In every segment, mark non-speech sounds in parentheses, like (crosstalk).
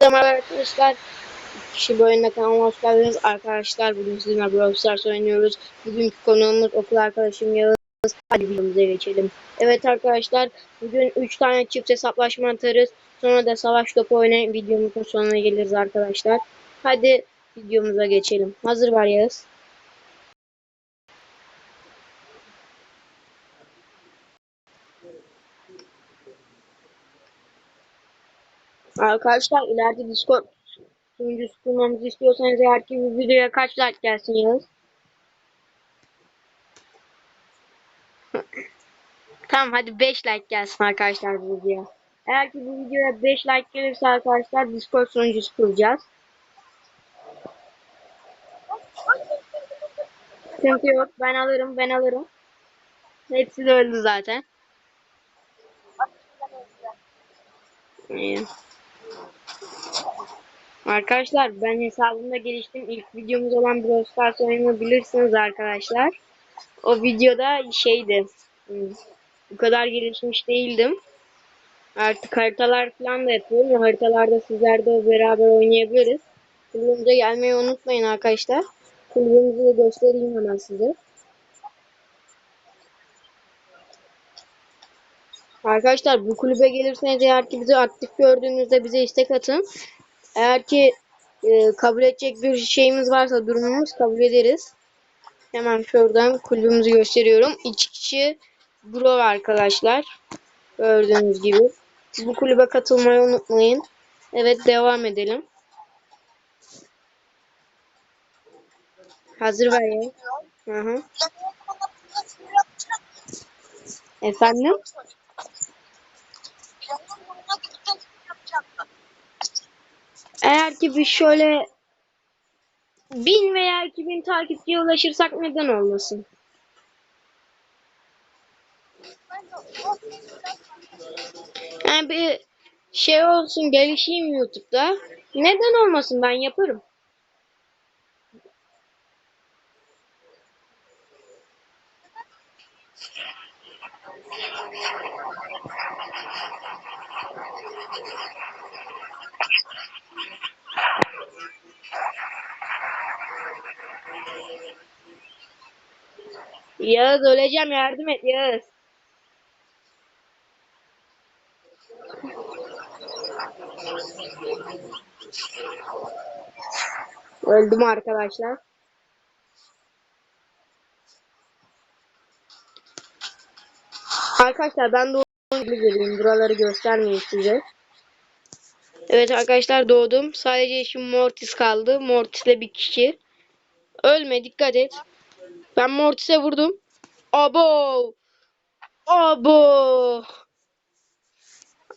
Merhaba arkadaşlar. Kişi bu oyunda kanalıma hoş geldiniz. Arkadaşlar bugün sizinle Brawl Stars oynuyoruz. Bugünkü konuğumuz okul arkadaşım Yağız. Hadi videomuza geçelim. Evet arkadaşlar bugün 3 tane çift hesaplaşma atarız. Sonra da savaş topu oynayıp videomuzun sonuna geliriz arkadaşlar. Hadi videomuza geçelim. Hazır var Yağız. Arkadaşlar ileride Discord sunucusu kurmamızı istiyorsanız eğer ki bu videoya kaç like gelsin Yağız? (laughs) tamam hadi 5 like gelsin arkadaşlar bu videoya. Eğer ki bu videoya 5 like gelirse arkadaşlar Discord sunucusu kuracağız. Sıkıntı yok ben alırım ben alırım. Hepsi de öldü zaten. İyi. Arkadaşlar ben hesabımda geliştim. İlk videomuz olan Brawl Stars oyununu bilirsiniz arkadaşlar. O videoda şeydi. hmm, Bu kadar gelişmiş değildim. Artık haritalar falan da yapıyorum. Haritalarda sizler de beraber oynayabiliriz. Kulübümüze gelmeyi unutmayın arkadaşlar. Kulübümüzü de göstereyim hemen size. Arkadaşlar bu kulübe gelirseniz eğer ki bizi aktif gördüğünüzde bize istek atın. Eğer ki e, kabul edecek bir şeyimiz varsa durumumuz kabul ederiz. Hemen şuradan kulübümüzü gösteriyorum. İki kişi bro arkadaşlar. Gördüğünüz gibi. Bu kulübe katılmayı unutmayın. Evet devam edelim. Hazır ver ya. Hı hı. Efendim? Eğer ki biz şöyle bin veya iki bin takipçiye ulaşırsak neden olmasın? Yani bir şey olsun gelişeyim YouTube'da. Neden olmasın ben yaparım. Yağız öleceğim yardım et Yağız. Öldüm arkadaşlar. Arkadaşlar ben gibi geleyim. Buraları göstermeyeyim size. Evet arkadaşlar doğdum. Sadece şimdi Mortis kaldı. Mortis'le bir kişi. Ölme dikkat et. Ben Mortis'e vurdum. Abo. Abo.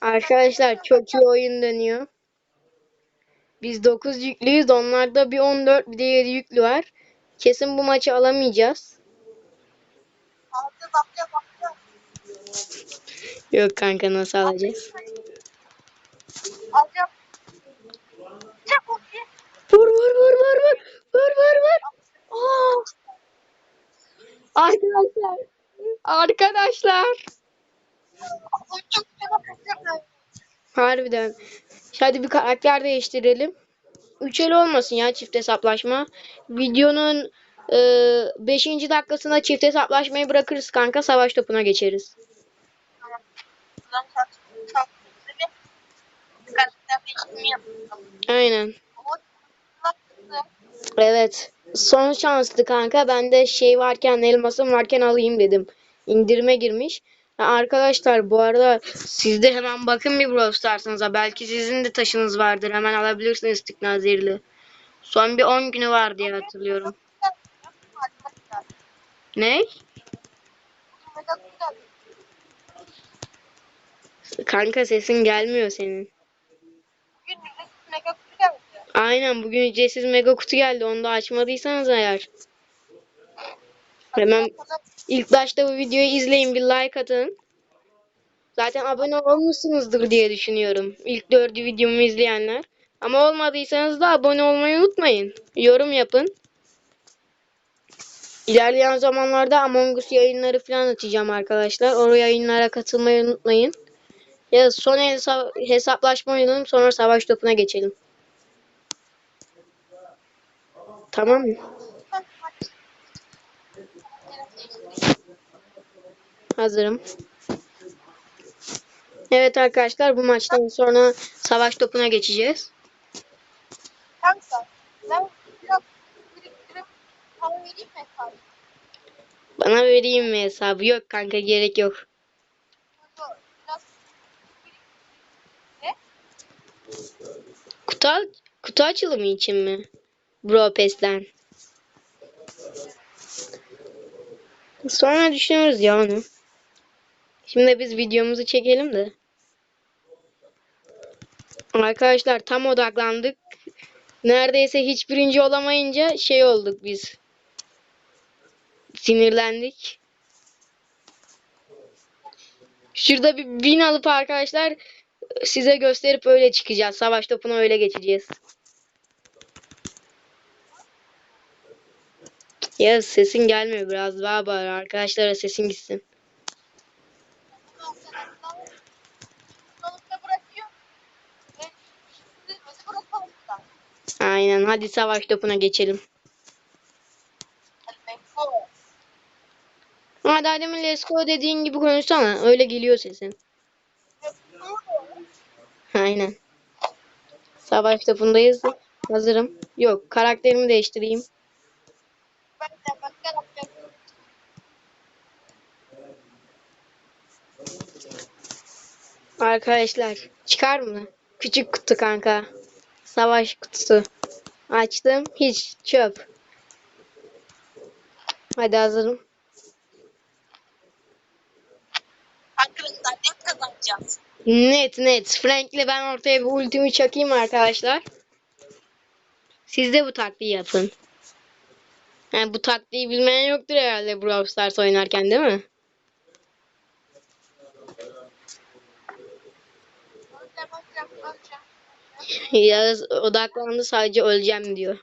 Arkadaşlar çok iyi oyun dönüyor. Biz 9 yüklüyüz. Onlarda bir 14 bir de 7 yüklü var. Kesin bu maçı alamayacağız. Yok kanka nasıl alacağız? Vur vur vur vur vur. Vur vur vur. Aa! Arkadaşlar. Arkadaşlar. Harbiden. Hadi bir karakter değiştirelim. Üç el olmasın ya çift hesaplaşma. Videonun 5. dakikasında çift hesaplaşmayı bırakırız kanka. Savaş topuna geçeriz. Aynen. Evet. Son şanstı kanka. Ben de şey varken elmasım varken alayım dedim. İndirime girmiş. Arkadaşlar bu arada siz de hemen bakın bir Brawl Stars'ınıza. Belki sizin de taşınız vardır. Hemen alabilirsiniz Tıknaz zehirli. Son bir 10 günü var diye hatırlıyorum. Ne? Kanka sesin gelmiyor senin. Aynen bugün ücretsiz mega kutu geldi. Onu da açmadıysanız eğer. Hemen ilk başta bu videoyu izleyin bir like atın. Zaten abone olmuşsunuzdur diye düşünüyorum. İlk dördü videomu izleyenler. Ama olmadıysanız da abone olmayı unutmayın. Yorum yapın. İlerleyen zamanlarda Among Us yayınları falan açacağım arkadaşlar. O yayınlara katılmayı unutmayın. Ya son hesa- hesaplaşma oynayalım sonra savaş topuna geçelim. Tamam mı? Hazırım. Evet arkadaşlar bu maçtan sonra savaş topuna geçeceğiz. Bana vereyim mi hesabı? Yok kanka gerek yok. Kutu, kutu açılımı için mi? Bro Pass'ten. Sonra düşünürüz ya onu. Şimdi biz videomuzu çekelim de. Arkadaşlar tam odaklandık. Neredeyse hiç birinci olamayınca şey olduk biz. Sinirlendik. Şurada bir win alıp arkadaşlar size gösterip öyle çıkacağız. Savaş topuna öyle geçeceğiz. Ya sesin gelmiyor biraz daha bağır arkadaşlara sesin gitsin. Aynen hadi savaş topuna geçelim. Hadi Adem'in let's go dediğin gibi konuşsana. Öyle geliyor sesin. Aynen. Savaş topundayız. Hazırım. Yok karakterimi değiştireyim. Ben de başka yapacağım. Arkadaşlar çıkar mı? Küçük kutu kanka. Savaş kutusu. Açtım. Hiç çöp. Hadi hazırım. Arkadaşlar ne kazanacağız? Net net. Frank'le ben ortaya bir ultimi çakayım arkadaşlar. Siz de bu taktiği yapın. Yani bu taktiği bilmeyen yoktur herhalde Brawl Stars oynarken değil mi? Yağız odaklandı sadece öleceğim diyor.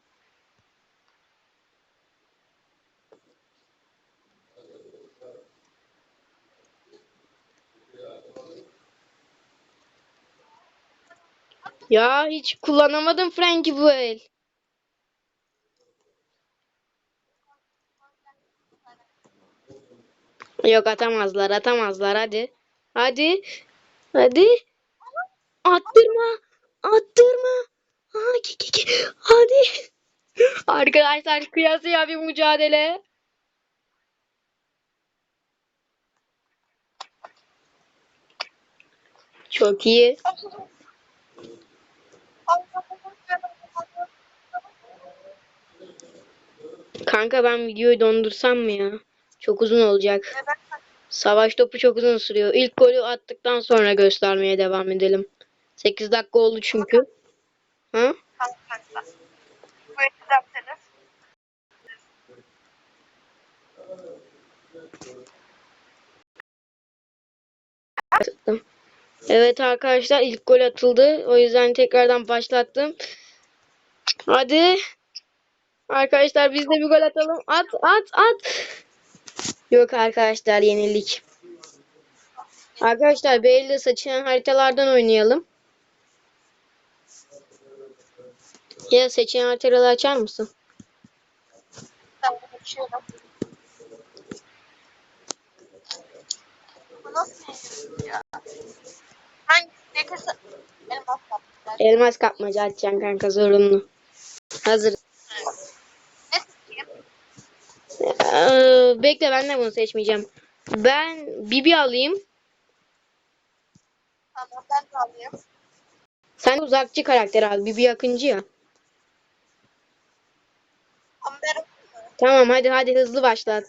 Ya hiç kullanamadım Frank'i bu el. Yok atamazlar atamazlar hadi. Hadi. Hadi. Attırma. Attırma. Aa, ki, ki, ki. Hadi. Arkadaşlar kıyasıya bir mücadele. Çok iyi. Kanka ben videoyu dondursam mı ya? Çok uzun olacak. Savaş topu çok uzun sürüyor. İlk golü attıktan sonra göstermeye devam edelim. 8 dakika oldu çünkü. Attım. Evet arkadaşlar ilk gol atıldı. O yüzden tekrardan başlattım. Hadi. Arkadaşlar biz de bir gol atalım. At at at. Yok arkadaşlar yenildik. Arkadaşlar belli seçilen haritalardan oynayalım. Ya seçilen haritaları açar mısın? Hangisi? Elmas kaplar. Elmas kapmaca açacaksın kanka zorunlu. Hazır. Ne seçeyim? Ee, bekle ben de bunu seçmeyeceğim. Ben Bibi alayım. Tamam ben de alayım. Sen uzakçı karakter al. Bibi yakıncı ya. Tamam hadi hadi hızlı başlat.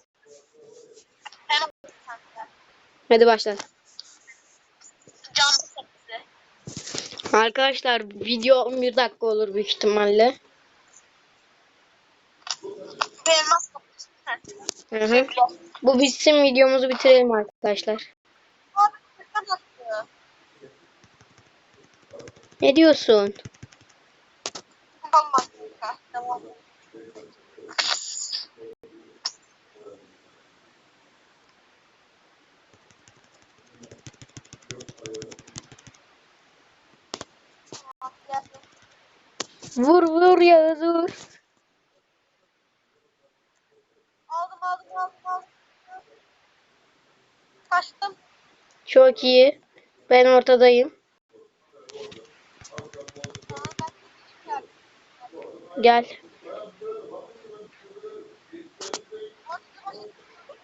Hadi başlat. Arkadaşlar video 11 dakika olur büyük ihtimalle. Hı hı. Bu bitsin videomuzu bitirelim arkadaşlar. Ne diyorsun? Tamam kanka. Tamam. Vur vur Yağız vur. Aldım aldım aldım aldım. Kaçtım. Çok iyi. Ben ortadayım. Gel.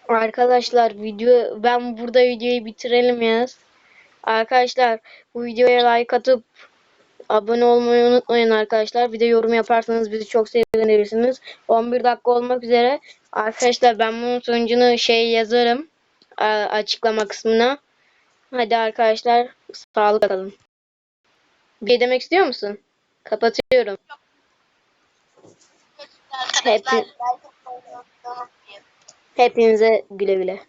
Arkadaşlar video ben burada videoyu bitirelim ya. Arkadaşlar bu videoya like atıp abone olmayı unutmayın arkadaşlar. Bir de yorum yaparsanız bizi çok sevinirsiniz. 11 dakika olmak üzere. Arkadaşlar ben bunun sonucunu şey yazarım a- açıklama kısmına. Hadi arkadaşlar sağlıkla kalın. Bir şey demek istiyor musun? Kapatıyorum. Hep-. Hepinize güle güle.